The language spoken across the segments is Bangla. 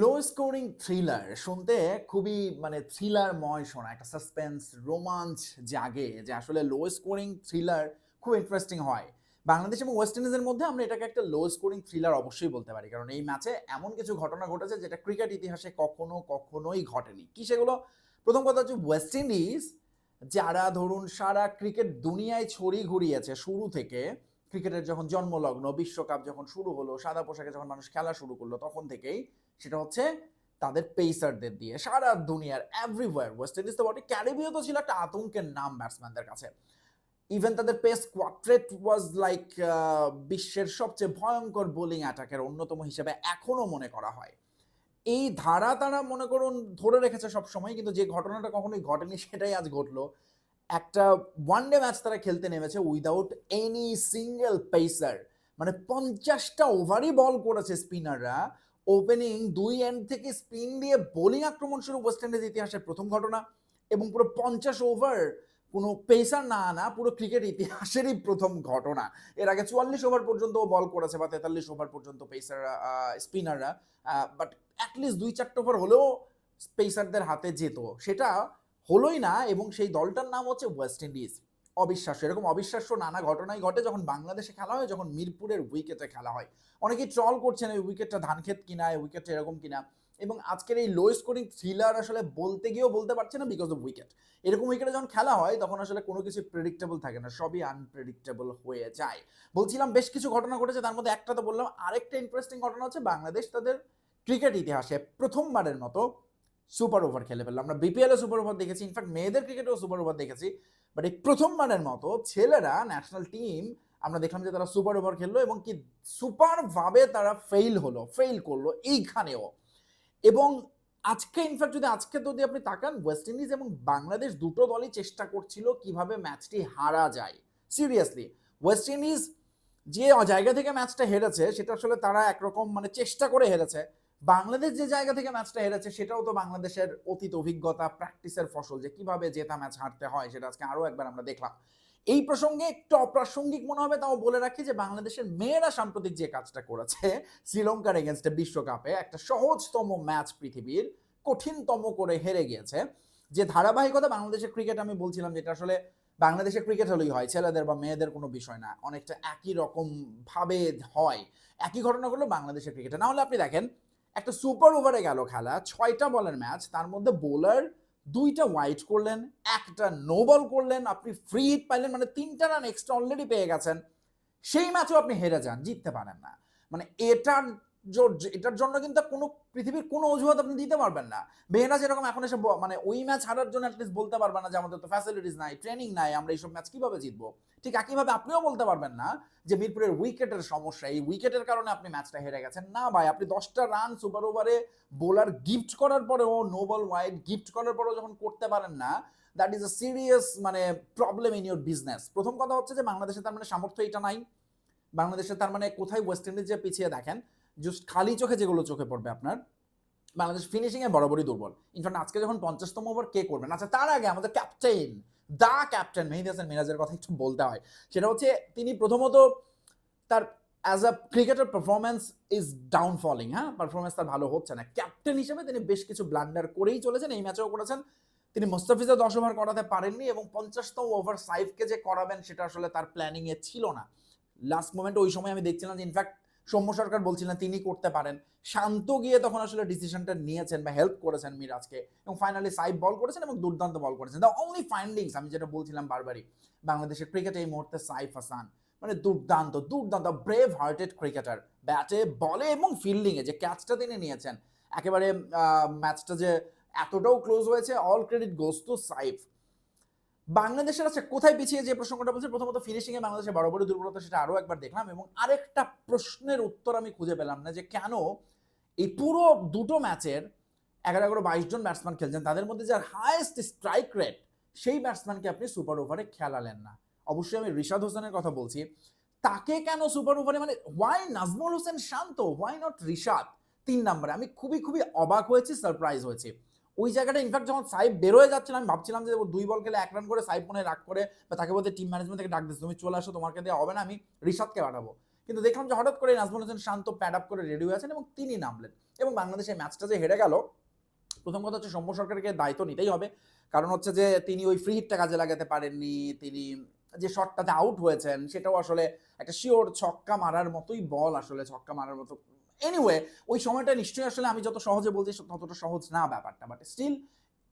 লো স্কোরিং থ্রিলার শুনতে খুবই মানে থ্রিলারময় শোনা, একটা সাসপেন্স রোমাঞ্চ জাগে, যে আসলে লো স্কোরিং থ্রিলার খুব ইন্টারেস্টিং হয়। বাংলাদেশ এবং ওয়েস্ট ইন্ডিজের মধ্যে আমরা এটাকে একটা লো স্কোরিং থ্রিলার অবশ্যই বলতে পারি। কারণ এই ম্যাচে এমন কিছু ঘটনা ঘটেছে যেটা ক্রিকেট ইতিহাসে কখনো কখনোই ঘটেনি। কি সেগুলো প্রথম কথা হচ্ছে ওয়েস্ট ইন্ডিজ যারা ধরুন সারা ক্রিকেট দুনিয়ায় ছড়ি ঘুরিয়েছে শুরু থেকে ক্রিকেটের যখন জন্মলগ্ন, বিশ্বকাপ যখন শুরু হলো, সাদা পোশাকে যখন মানুষ খেলা শুরু করল, তখন থেকেই সেটা হচ্ছে তাদের পেসারদের দিয়ে। সারা দুনিয়ার এভরিওয়ার ওয়েস্ট ইন্ডিজ তো বটে। ক্যারিবিও তো ছিল একটা আতঙ্কের নাম ব্যাটসম্যানদের কাছে। ইভেন তাদের পেস কোয়াট্রেট ওয়াজ লাইক বিশ্বের সবচেয়ে ভয়ঙ্কর বোলিং অ্যাটাকের অন্যতম হিসেবে এখনও মনে করা হয়। এই ধারা তারা, মনে করুন, ধরে রেখেছে সব সময় কিন্তু যে ঘটনাটা কখনোই ঘটেনি সেটাই আজ ঘটলো। একটা ওয়ান ডে ম্যাচ তারা খেলতে নেমেছে উইদাউট এনি সিঙ্গেল পেসার মানে পঞ্চাশটা ওভারই বল করেছে স্পিনাররা ওপেনিং দুই এন্ড থেকে স্পিন দিয়ে বোলিং আক্রমণ শুরু ওয়েস্ট ইন্ডিজ ইতিহাসের প্রথম ঘটনা এবং পুরো পঞ্চাশ ওভার কোনো পেসার না আনা, পুরো ক্রিকেট ইতিহাসেরই প্রথম ঘটনা। এর আগে চুয়াল্লিশ ওভার পর্যন্ত বল করেছে বা তেতাল্লিশ ওভার পর্যন্ত পেসাররা স্পিনাররা বাট অ্যাটলিস্ট দুই চারটে ওভার হলেও পেসারদের হাতে যেত। সেটা হলোই না এবং সেই দলটার নাম হচ্ছে ওয়েস্ট ইন্ডিজ অবিশ্বাস্য। এরকম অবিশ্বাস্য নানা ঘটনাই ঘটে যখন বাংলাদেশে খেলা হয়, যখন মিরপুরের উইকেটে খেলা হয়। অনেকেই ট্রল করছেন এই উইকেটটা ধানক্ষেত কিনা, এই উইকেটটা এরকম কিনা। এবং আজকের এই লো স্কোরিং থ্রিলার আসলে বলতে গিয়েও বলতে পারছে না বিকজ অফ উইকেট এরকম উইকেটে যখন খেলা হয়, তখন আসলে কোনো কিছু প্রেডিক্টেবল থাকে না, সবই আনপ্রেডিক্টেবল হয়ে যায়। বলছিলাম বেশ কিছু ঘটনা ঘটেছে, তার মধ্যে একটা তো বললাম। আরেকটা ইন্টারেস্টিং ঘটনা হচ্ছে বাংলাদেশ তাদের ক্রিকেট ইতিহাসে প্রথমবারের মতো সুপার ওভার খেলে ফেলল। আমরা বিপিএলে সুপার ওভার দেখেছি ইনফ্যাক্ট মেয়েদের ক্রিকেটেও সুপার ওভার দেখেছি। বাট এই প্রথমবারের মতো ছেলেরা ন্যাশনাল টিম আমরা দেখলাম যে তারা সুপার ওভার খেললো এবং কি সুপার ভাবে তারা ফেইল হলো ফেইল করল এইখানেও। এবং আজকে ইনফ্যাক্ট যদি আজকে যদি আপনি তাকান ওয়েস্ট ইন্ডিজ এবং বাংলাদেশ দুটো দলই চেষ্টা করছিল কীভাবে ম্যাচটি হারা যায়। সিরিয়াসলি ওয়েস্ট ইন্ডিজ যে জায়গা থেকে ম্যাচটা হেরেছে, সেটা আসলে তারা একরকম মানে চেষ্টা করে হেরেছে। বাংলাদেশ যে জায়গা থেকে ম্যাচটা হেরেছে, সেটাও তো বাংলাদেশের অতীত অভিজ্ঞতা প্র্যাকটিসের ফসল যে কীভাবে জেতা ম্যাচ হারতে হয়, সেটা আজকে আরও একবার আমরা দেখলাম। এই প্রসঙ্গে একটু অপ্রাসঙ্গিক মনে হবে, তাও বলে রাখি যে বাংলাদেশের মেয়েরা সাম্প্রতিক যে কাজটা করেছে, শ্রীলঙ্কার এগেনস্টে বিশ্বকাপে একটা সহজতম ম্যাচ পৃথিবীর, কঠিনতম করে হেরে গিয়েছে। যে ধারাবাহিকতা বাংলাদেশের ক্রিকেট আমি বলছিলাম যেটা আসলে বাংলাদেশের ক্রিকেট হলেই হয়, ছেলেদের বা মেয়েদের কোনো বিষয় না, অনেকটা একই রকম ভাবে হয়। একই ঘটনা ঘটলো বাংলাদেশের ক্রিকেটে না হলে আপনি দেখেন একটা সুপার ওভারে গেল খেলা, ছয়টা বলের ম্যাচ তার মধ্যে বোলার দুইটা ওয়াইট করলেন, একটা নো বল করলেন, আপনি ফ্রি হিট পাইলেন মানে তিনটা রান এক্সট্রা অলরেডি পেয়ে গেছেন। সেই ম্যাচেও আপনি হেরে যান, জিততে পারেন না। মানে এটার এটার জন্য কিন্তু কোনো পৃথিবীর কোনো অজুহাত আপনি দিতে পারবেন না। মেয়েরা যেরকম এখন এসে মানে ওই ম্যাচ হারার জন্য অ্যাটলিস্ট বলতে পারবে না যে আমাদের তো ফ্যাসিলিটিস নাই ট্রেনিং নাই, আমরা এইসব ম্যাচ কীভাবে জিতবো? ঠিক একইভাবে আপনিও বলতে পারবেন না যে মিরপুরের উইকেটের সমস্যা। এই উইকেটের কারণে আপনি ম্যাচটা হেরে গেছেন। না ভাই, আপনি দশটা রান সুপার ওভারে বোলার গিফট করার পরেও নো বল ওয়াইড গিফট করার পরেও যখন করতে পারেন না দ্যাট ইজ আ সিরিয়াস মানে প্রবলেম ইন ইউর বিজনেস প্রথম কথা হচ্ছে যে বাংলাদেশে তার মানে সামর্থ্য এটা নাই। বাংলাদেশে তার মানে কোথায় ওয়েস্ট ইন্ডিজ যে পিছিয়ে দেখেন জাস্ট খালি চোখে যেগুলো চোখে পড়বে আপনার, বাংলাদেশ ফিনিশিংয়ে বরাবরই দুর্বল। ইনফ্যাক্ট আজকে যখন পঞ্চাশতম ওভার কে করবেন আচ্ছা তার আগে আমাদের captain the captain Mehedi Hasan মিরাজের কথা একটু বলতে হয়। সেটা হচ্ছে তিনি প্রথমত তার as a cricketer performance is downfalling হ্যাঁ? পারফরমেন্স তার ভালো হচ্ছে না। ক্যাপ্টেন হিসেবে তিনি বেশ কিছু ব্লান্ডার করেই চলেছেন, এই ম্যাচেও করেছেন। তিনি মোস্তাফিজা দশ ওভার করাতে পারেননি এবং পঞ্চাশতম ওভার সাইফকে যে করাবেন, সেটা আসলে তার প্ল্যানিংয়ে ছিল না। লাস্ট মোমেন্টে ওই সময় আমি দেখছিলাম যে ইনফ্যাক্ট সৌম্য সরকার বলছিলেন তিনি করতে পারেন। শান্ত গিয়ে তখন আসলে ডিসিশনটা নিয়েছেন বা হেল্প করেছেন মিরাজকে এবং ফাইনালি সাইড বল করেছেন এবং দুর্দান্ত বল করেছেন। দ্য অনলি ফাইন্ডিংস আমি যেটা বলছিলাম বারবারই, বাংলাদেশের ক্রিকেটে এই মুহূর্তে সাইফ হাসান। মানে দুর্দান্ত দুর্দান্ত ব্রেভ হার্টেড ক্রিকেটার ব্যাটে বলে এবং ফিল্ডিংয়ে যে ক্যাচটা তিনি নিয়েছেন। একেবারে ম্যাচটা যে এতটাও ক্লোজ হয়েছে all credit goes to Saif. বাংলাদেশের আছে কোথায় পিছিয়ে যে প্রসঙ্গটা বলছে, প্রথমত ফিনিশিং এ বাংলাদেশের বড় বড় দুর্বলতা সেটা আরও একবার দেখলাম এবং আরেকটা প্রশ্নের উত্তর আমি খুঁজে পেলাম না যে কেন এই পুরো দুটো ম্যাচের এগারো এগারো বাইশ জন ব্যাটসম্যান খেলছেন, তাদের মধ্যে যার হায়েস্ট স্ট্রাইক রেট সেই ব্যাটসম্যানকে আপনি সুপার ওভারে খেলালেন না। অবশ্যই আমি রিশাদ হোসেনের কথা বলছি। তাকে কেন সুপার ওভারে মানে why Nazmul Hossain Shanto why not Rishad? তিন নম্বরে, আমি খুবই খুবই অবাক হয়েছি সারপ্রাইজ হয়েছি। ওই জায়গাটা ইনফ্যাক্ট যখন সাইব বেরোয় যাচ্ছিল, আমি ভাবছিলাম যে দুই বল খেলে এক রান করে সাইব মনে রাগ করে বা তাকে বলতে টিম ম্যানেজমেন্ট থেকে ডাক দিচ্ছে তুমি চলে আসো, তোমাকে দেওয়া হবে না, আমি ঋষাদকে পাঠাবো। কিন্তু দেখলাম যে হঠাৎ করে নাজমুল হোসেন শান্ত প্যাড আপ করে রেডি হয়ে আছেন এবং তিনি নামলেন। এবং বাংলাদেশের ম্যাচটা যে হেরে গেল, প্রথম কথা হচ্ছে সৌম্য সরকারকে দায়িত্ব নিতেই হবে। কারণ হচ্ছে যে তিনি ওই ফ্রি হিটটা কাজে লাগাতে পারেননি, তিনি যে শটটাতে আউট হয়েছেন, সেটাও আসলে একটা শিওর ছক্কা মারার মতোই বল আসলে, ছক্কা মারার মতো এনিওয়ে ওই সময়টা নিশ্চয়ই আসলে আমি যত সহজে বলছি ততটা সহজ না ব্যাপারটা বাট স্টিল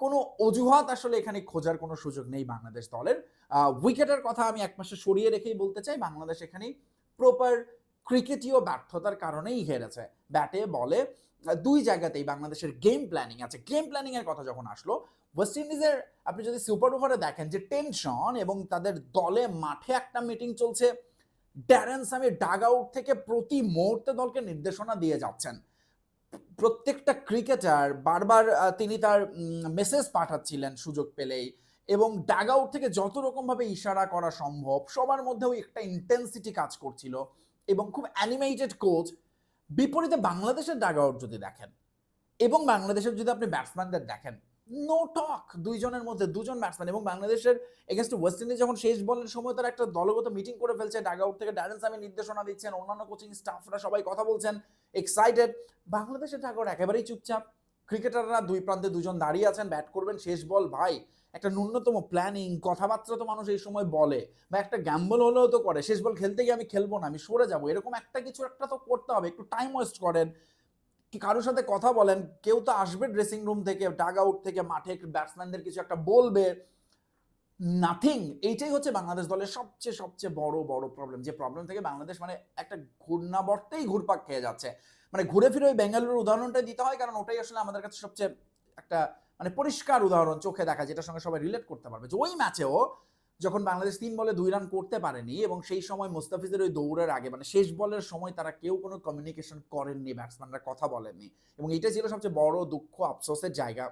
কোনো অজুহাত আসলে এখানে খোঁজার কোনো সুযোগ নেই বাংলাদেশ দলের। উইকেটের কথা আমি এক মাসে সরিয়ে রেখেই বলতে চাই, বাংলাদেশ এখানে প্রপার ক্রিকেটীয় ব্যর্থতার কারণেই হেরেছে। ব্যাটে বলে দুই জায়গাতেই বাংলাদেশের গেম প্ল্যানিং আছে। গেম প্ল্যানিং এর কথা যখন আসলো ওয়েস্ট ইন্ডিজের আপনি যদি সুপার ওভারে দেখেন যে টেনশন এবং তাদের দলে মাঠে একটা মিটিং চলছে ড্যারেন সামি ডাগ আউট থেকে প্রতি মুহূর্তে দলকে নির্দেশনা দিয়ে যাচ্ছেন। প্রত্যেকটা ক্রিকেটার বারবার তিনি তার মেসেজ পাঠাচ্ছিলেন সুযোগ পেলেই এবং ডাগ আউট থেকে যত রকমভাবে ইশারা করা সম্ভব, সবার মধ্যে ওই একটা ইন্টেন্সিটি কাজ করছিল এবং খুব অ্যানিমেটেড কোচ বিপরীতে বাংলাদেশের ডাগ আউট যদি দেখেন এবং বাংলাদেশের যদি আপনি ব্যাটসম্যানদের দেখেন নো টক দুইজনের মধ্যে, দুজন ব্যাটসম্যান এবং বাংলাদেশের এগেনস্ট ওয়েস্ট ইন্ডিজ যখন শেষ বলের সময় তারা একটা দলগত মিটিং করে ফেলছে ডাগ আউট থেকে ড্যারেন সামি নির্দেশনা দিচ্ছেন, অন্যান্য কোচিং স্টাফরা সবাই কথা বলছেন এক্সাইটেড বাংলাদেশের ডাগ আউট একেবারেই চুপচাপ। ক্রিকেটাররা দুই প্রান্তে দুজন দাঁড়িয়ে আছেন ব্যাট করবেন, শেষ বল ভাই, একটা ন্যূনতম প্ল্যানিং কথাবার্তা তো মানুষ এই সময় বলে, বা একটা গ্যাম্বল হলেও তো করে, শেষ বল খেলতে গিয়ে আমি খেলব না, আমি সরে যাব, এরকম একটা কিছু একটা তো করতে হবে, একটু টাইম ওয়েস্ট করেন। কারোর সাথে কথা বলেন, কেউ তো আসবে ড্রেসিং রুম থেকে ডাগ আউট থেকে, মাঠে ব্যাটসম্যানদের কিছু একটা বলবে। নাথিং এইটাই হচ্ছে বাংলাদেশ দলের সবচেয়ে সবচেয়ে বড় বড় প্রবলেম যে প্রবলেম থেকে বাংলাদেশ মানে একটা ঘূর্ণাবর্তেই ঘুরপাক খেয়ে যাচ্ছে। মানে ঘুরে ফিরে ওই বেঙ্গালুরুর উদাহরণটাই দিতে হয়, কারণ ওটাই আসলে আমাদের কাছে সবচেয়ে একটা মানে পরিষ্কার উদাহরণ চোখে দেখা, যেটার সঙ্গে সবাই রিলেট করতে পারবে। যে ওই ম্যাচেও যখন বাংলাদেশ তিন বলে দুই রান করতে পারেনি এবং সেই সময় মুস্তাফিজের ওই দৌড়ের আগে মানে শেষ বলের সময় তারা কেউ কোনো কমিউনিকেশন করেননি ব্যাটসম্যানরা কথা বলেননি। এবং এটা ছিল সবচেয়ে বড় দুঃখ, আফসোসের জায়গা।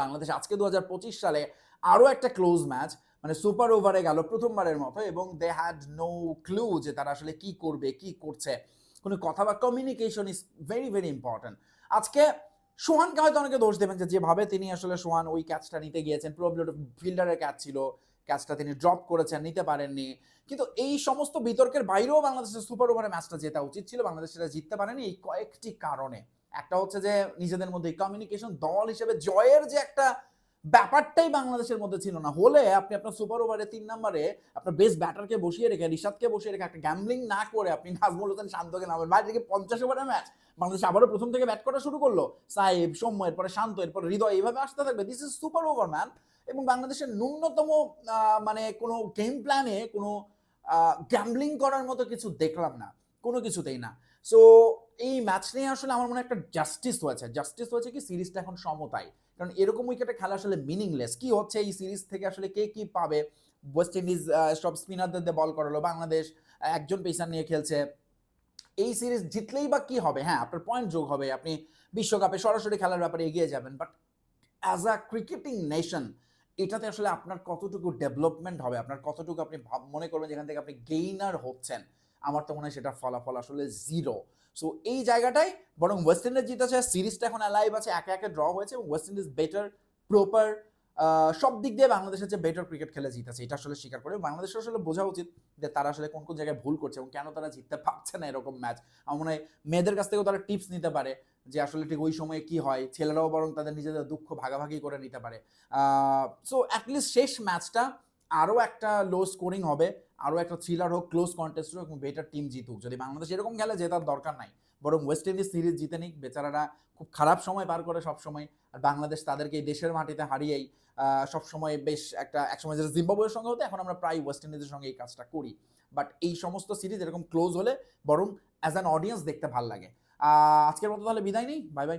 বাংলাদেশ আজকে দু হাজার পঁচিশ সালে আরও একটা ক্লোজ ম্যাচ মানে সুপার ওভারে গেল প্রথমবারের মতো এবং দে হ্যাড নো ক্লু যে তারা আসলে কি করবে, কি করছে। কোনো কথা বা communication is very very important আজকে সোহানকে হয়তো অনেকে দোষ দেবেন যে যেভাবে তিনি আসলে সোহান ওই ক্যাচটা নিতে গিয়েছেন প্রবলি ফিল্ডারের ক্যাচ ছিল। ক্যাচটা তিনি ড্রপ করেছেন, নিতে পারেননি। কিন্তু এই সমস্ত বিতর্কের বাইরেও বাংলাদেশের সুপার ওভারে ম্যাচটা জেতা উচিত ছিল। বাংলাদেশ সেটা জিততে পারেনি এই কয়েকটি কারণে। একটা হচ্ছে যে, নিজেদের মধ্যে কমিউনিকেশন দল হিসেবে জয়ের যে একটা ব্যাপারটাই বাংলাদেশের মধ্যে ছিল না। হলে আপনি আপনার সুপার ওভারে তিন নম্বরে আপনার বেস্ট ব্যাটারকে বসিয়ে রেখে, রিশাদকে বসিয়ে রেখে একটা গ্যামলিং না করে আপনি নাজমুল হোসেন শান্তকে নামেন। বাইরে থেকে পঞ্চাশ ওভারের ম্যাচ বাংলাদেশ আবারও প্রথম থেকে ব্যাট করা শুরু করল। সাহেব, সৌম্য, এরপরে শান্ত, এরপরে হৃদয়, এইভাবে আসতে থাকবে। This is super over man এবং বাংলাদেশের ন্যূনতম মানে কোনো গেম প্ল্যানে কোনো গ্যাম্বলিং করার মতো কিছু দেখলাম না। কোনো কিছুতেই না। সো এই ম্যাচ নিয়ে আসলে আমার মনে একটা জাস্টিস হয়েছে। জাস্টিস হয়েছে কি? সিরিজটা এখন সমতায়। কারণ এরকম উইকেটে খেলা আসলে মিনিংলেস কি হচ্ছে এই সিরিজ থেকে আসলে কে কি পাবে? ওয়েস্ট ইন্ডিজ সব স্পিনারদের দিয়ে বল করালো, বাংলাদেশ একজন পেসার নিয়ে খেলছে। এই সিরিজ জিতলেই বা কি হবে? হ্যাঁ আপনার পয়েন্ট যোগ হবে, আপনি বিশ্বকাপে সরাসরি খেলার ব্যাপারে এগিয়ে যাবেন। But as a cricketing nation এটাতে আসলে আপনার কতটুকু ডেভেলপমেন্ট হবে? আপনার কতটুকু আপনি ভাব- মনে করবেন যেখান থেকে আপনি গেইনার হচ্ছেন? আমার তো মনে হয় সেটার ফলাফল আসলে জিরো সো এই জায়গাটাই বরং ওয়েস্ট ইন্ডিজ জিতেছে সিরিজটা এখন অ্যালাইভ আছে, একে একে ড্র হয়েছে এবং ওয়েস্ট ইন্ডিজ বেটার প্রপার সব দিক দিয়ে বাংলাদেশের যে বেটার ক্রিকেট খেলে জিতেছে। এটা আসলে স্বীকার করে। বাংলাদেশের আসলে বোঝা উচিত যে তারা আসলে কোন কোন জায়গায় ভুল করছে এবং কেন তারা জিততে পারছে না এরকম ম্যাচ আমার মনে হয় মেয়েদের কাছ থেকেও তারা টিপস নিতে পারে যে আসলে ঠিক ওই সময়ে কি হয়। ছেলেরাও বরং তাদের নিজেদের দুঃখ ভাগাভাগি করে নিতে পারে। সো অ্যাটলিস্ট শেষ ম্যাচটা আরও একটা লো স্কোরিং হবে। আরও একটা থ্রিলার হোক ক্লোজ কন্টেস্ট হোক, এবং বেটার টিম জিতুক। যদি বাংলাদেশ এরকম খেলে, জেতার দরকার নাই। বরং ওয়েস্ট ইন্ডিজ সিরিজ জিতে নিক, বেচারারা খুব খারাপ সময় পার করে সব সময় আর বাংলাদেশ তাদেরকে দেশের মাটিতে হারিয়েই সব সময় বেশ একটা, একসময় যেটা জিম্বাবুয়ের সঙ্গে হতো, এখন আমরা প্রায় ওয়েস্ট ইন্ডিজের সঙ্গে এই কাজটা করি। বাট এই সমস্ত সিরিজ এরকম ক্লোজ হলে, বরং অ্যাজ অ্যান অডিয়েন্স দেখতে ভালো লাগে। আজকের মতো তাহলে বিদায় নেই। Bye bye